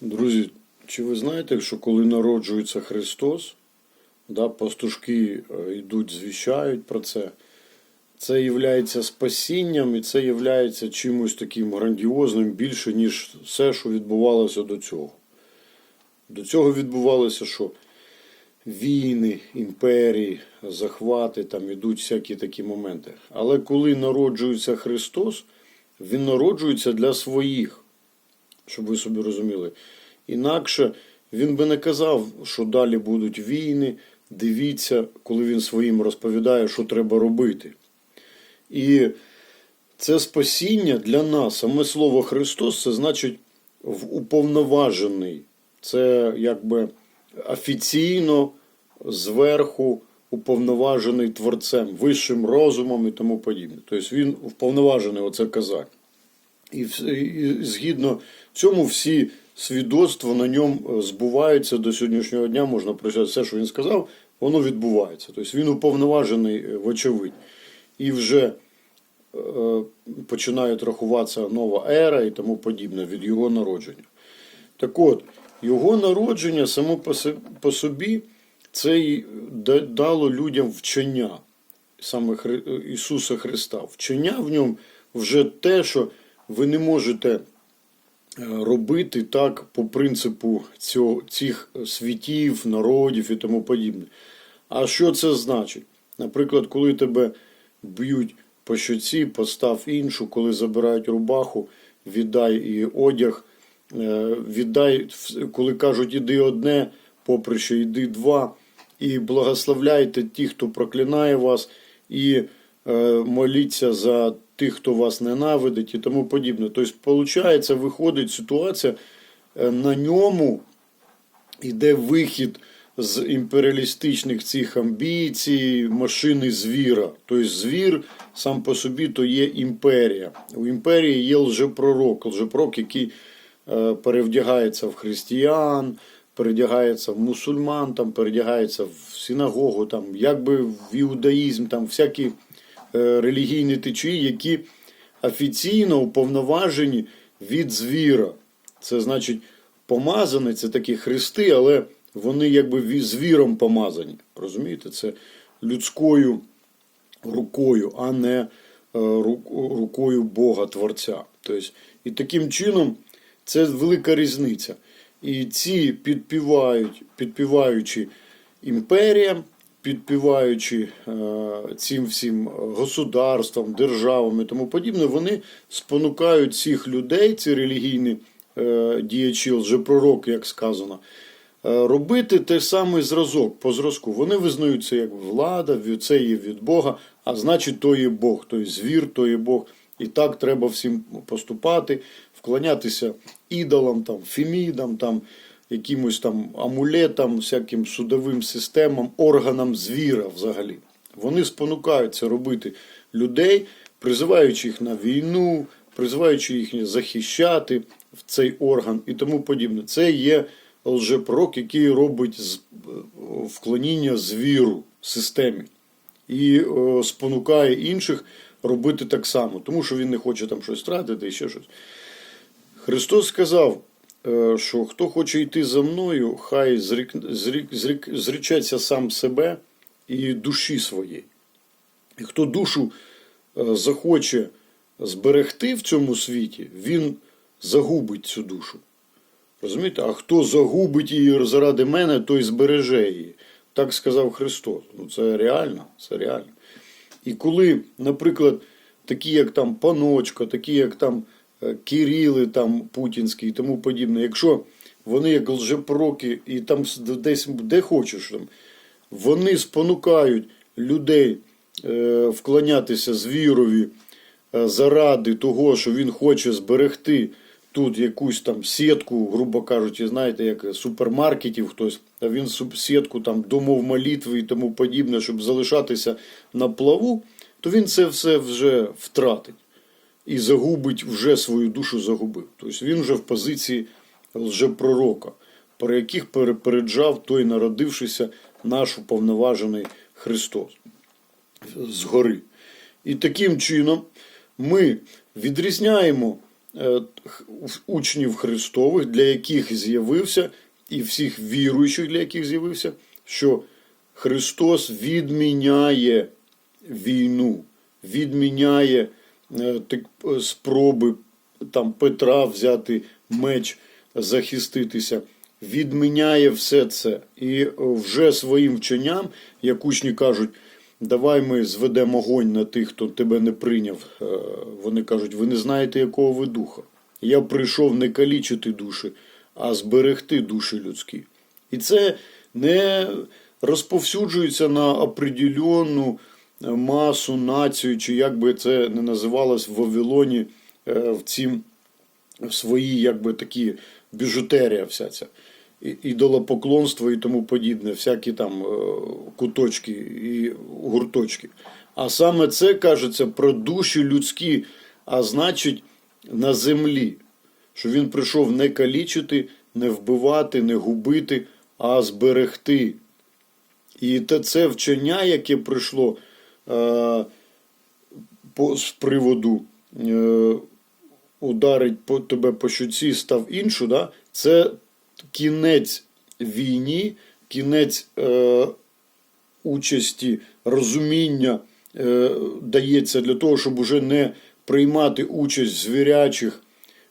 Друзі, чи ви знаєте, що коли народжується Христос, да, пастушки е, йдуть, звіщають про це, це є спасінням і це є чимось таким грандіозним більше, ніж все, що відбувалося до цього. До цього відбувалося, що війни, імперії, захвати, там ідуть всякі такі моменти. Але коли народжується Христос, Він народжується для своїх щоб ви собі розуміли. Інакше він би не казав, що далі будуть війни. Дивіться, коли він своїм розповідає, що треба робити. І це спасіння для нас. Саме слово Христос це значить уповноважений. Це якби офіційно зверху уповноважений творцем, вищим розумом і тому подібне. Тобто він вповноважений оце казати. І, і згідно цьому всі свідоцтва на ньому е, збуваються до сьогоднішнього дня, можна прочитати все, що він сказав, воно відбувається. Тобто він уповноважений, е, вочевидь. І вже е, починають рахуватися нова ера і тому подібне від його народження. Так от, його народження само по собі це й дало людям вчення саме Ісуса Христа. Вчення в ньому вже те, що ви не можете е, робити так по принципу цього, цих світів, народів і тому подібне. А що це значить? Наприклад, коли тебе б'ють по щоці, постав іншу, коли забирають рубаху, віддай і одяг, е, віддай, коли кажуть, іди одне, попри що йди два, і благословляйте тих, хто проклинає вас, і е, моліться за тих, хто вас ненавидить і тому подібне. Тобто, виходить, виходить ситуація, е, на ньому йде вихід з імперіалістичних цих амбіцій, машини звіра. Тобто звір сам по собі то є імперія. У імперії є лжепророк, лжепророк, який е, перевдягається в християн, передягається в мусульман, там, передягається в синагогу, там, якби в іудаїзм, там всякі релігійні течії, які офіційно уповноважені від звіра. Це значить, помазані, це такі хрести, але вони якби звіром помазані. Розумієте? Це людською рукою, а не е, рукою Бога Творця. Тобто, і таким чином це велика різниця. І ці підпівають, підпіваючи імперіям, підпіваючи е, цим всім государствам, державам і тому подібне, вони спонукають цих людей, ці релігійні е, діячі, лжепророки, як сказано, е, робити той самий зразок по зразку. Вони визнають це як влада, це є від Бога, а значить, то є Бог, той звір, то є Бог. І так треба всім поступати, вклонятися ідолам, там, фемідам, там, якимось там амулетам, всяким судовим системам, органам звіра взагалі. Вони спонукають це робити людей, призиваючи їх на війну, призиваючи їх захищати в цей орган і тому подібне. Це є лжепророк, який робить вклоніння звіру системі і е, спонукає інших робити так само, тому що він не хоче там щось втратити і ще щось. Христос сказав, що хто хоче йти за мною, хай зрік, зрік, зрік, зречеться сам себе і душі своєї. І хто душу е, захоче зберегти в цьому світі, він загубить цю душу. Розумієте? А хто загубить її заради мене, той збереже її. Так сказав Христос. Ну це реально, це реально. І коли, наприклад, такі, як там Паночка, такі, як там е, Кирили, там Путінський і тому подібне, якщо вони як лжепророки і там десь де хочеш, там, вони спонукають людей е, вклонятися звірові е, заради того, що він хоче зберегти тут якусь там сітку, грубо кажучи, знаєте, як супермаркетів хтось, а він сітку там домов молитви і тому подібне, щоб залишатися на плаву, то він це все вже втратить і загубить вже свою душу загубив. Тобто він вже в позиції лжепророка, про яких перепереджав той народившийся наш уповноважений Христос згори. І таким чином ми відрізняємо е, учнів Христових, для яких з'явився, і всіх віруючих, для яких з'явився, що Христос відміняє війну, відміняє спроби там, Петра взяти меч, захиститися, відміняє все це. І е, вже своїм вченням, як учні кажуть, давай ми зведемо огонь на тих, хто тебе не прийняв. Е, Вони кажуть, ви не знаєте, якого ви духа. Я прийшов не калічити душі, а зберегти душі людські. І це не розповсюджується на определенну масу, націю, чи як би це не називалось в Вавилоні е, в цім в свої, якби такі біжутерія вся ця. Ідолопоклонство і тому подібне, всякі там е, куточки і гурточки. А саме це кажеться про душі людські, а значить на землі, що він прийшов не калічити, не вбивати, не губити, а зберегти. І це вчення, яке прийшло по, з приводу е, ударить по тебе по щуці, став іншу, да? це кінець війні, кінець е, участі, розуміння е, дається для того, щоб уже не приймати участь в звірячих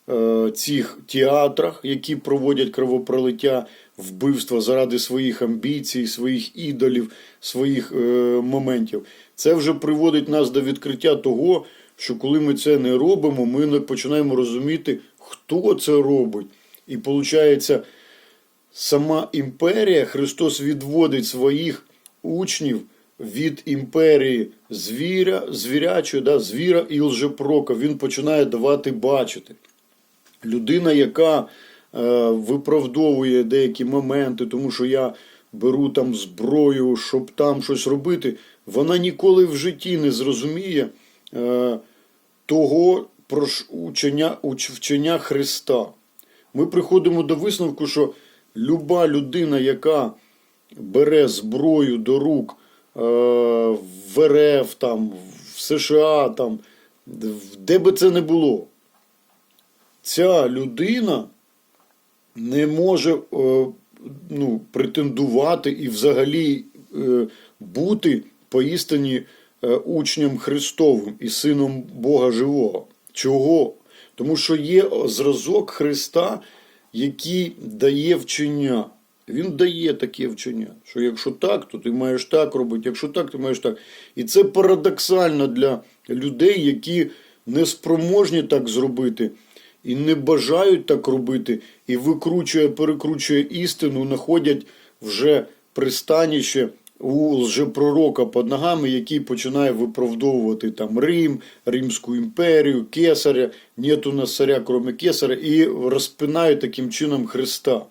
е, цих театрах, які проводять кровопролиття, вбивства заради своїх амбіцій, своїх ідолів, своїх е, моментів. Це вже приводить нас до відкриття того, що коли ми це не робимо, ми починаємо розуміти, хто це робить. І виходить, сама імперія, Христос відводить своїх учнів від імперії звіря, звірячої, да, звіра і лжепрока. Він починає давати бачити. Людина, яка виправдовує деякі моменти, тому що я беру там зброю, щоб там щось робити, вона ніколи в житті не зрозуміє е, того про учення, вчення Христа. Ми приходимо до висновку, що люба людина, яка бере зброю до рук е, в РФ, там, в США, там, де би це не було, ця людина не може е, ну, претендувати і взагалі е, бути поістині е, учнем Христовим і сином Бога Живого. Чого? Тому що є зразок Христа, який дає вчення. Він дає таке вчення, що якщо так, то ти маєш так робити, якщо так, ти маєш так. І це парадоксально для людей, які не спроможні так зробити і не бажають так робити, і викручує, перекручує істину, знаходять вже пристаніще у лжепророка під ногами, який починає виправдовувати там Рим, Римську імперію, Кесаря, нет у нас царя, крім Кесаря, і розпинає таким чином Христа.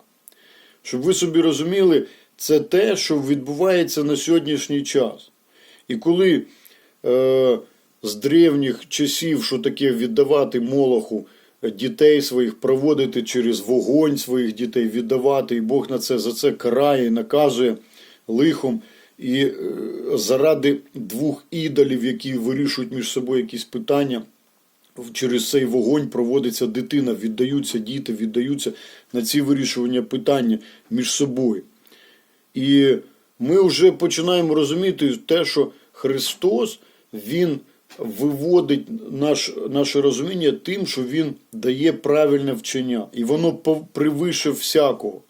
Щоб ви собі розуміли, це те, що відбувається на сьогоднішній час. І коли е, з древніх часів, що таке віддавати Молоху дітей своїх, проводити через вогонь своїх дітей, віддавати, і Бог на це за це карає, і наказує лихом. І е, заради двох ідолів, які вирішують між собою якісь питання, через цей вогонь проводиться дитина, віддаються діти, віддаються на ці вирішування питання між собою. І ми вже починаємо розуміти те, що Христос Він виводить наш, наше розуміння тим, що Він дає правильне вчення. І воно превише всякого.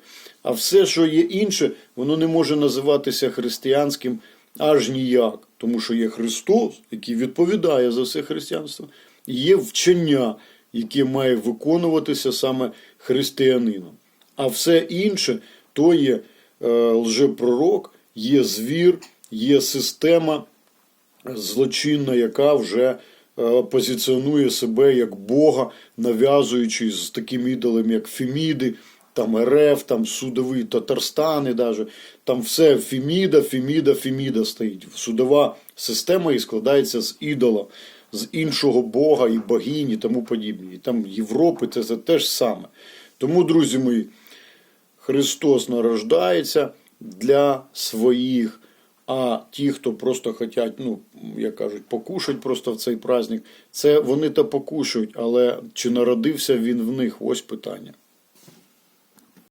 А все, що є інше, воно не може називатися християнським аж ніяк. Тому що є Христос, який відповідає за все християнство, і є вчення, яке має виконуватися саме християнином. А все інше то є е, лжепророк, є звір, є система злочинна, яка вже е, позиціонує себе як Бога, нав'язуючи з таким ідолем, як Феміди, там РФ, там судовий Татарстани, даже. там все Феміда, Феміда, Феміда стоїть. Судова система і складається з ідола, з іншого Бога і богині, і тому подібне. І там Європи це, це те ж саме. Тому, друзі мої, Христос нарождається для своїх, А ті, хто просто хочуть, ну, як кажуть, покушать просто в цей праздник, це вони то покушують, але чи народився він в них? Ось питання.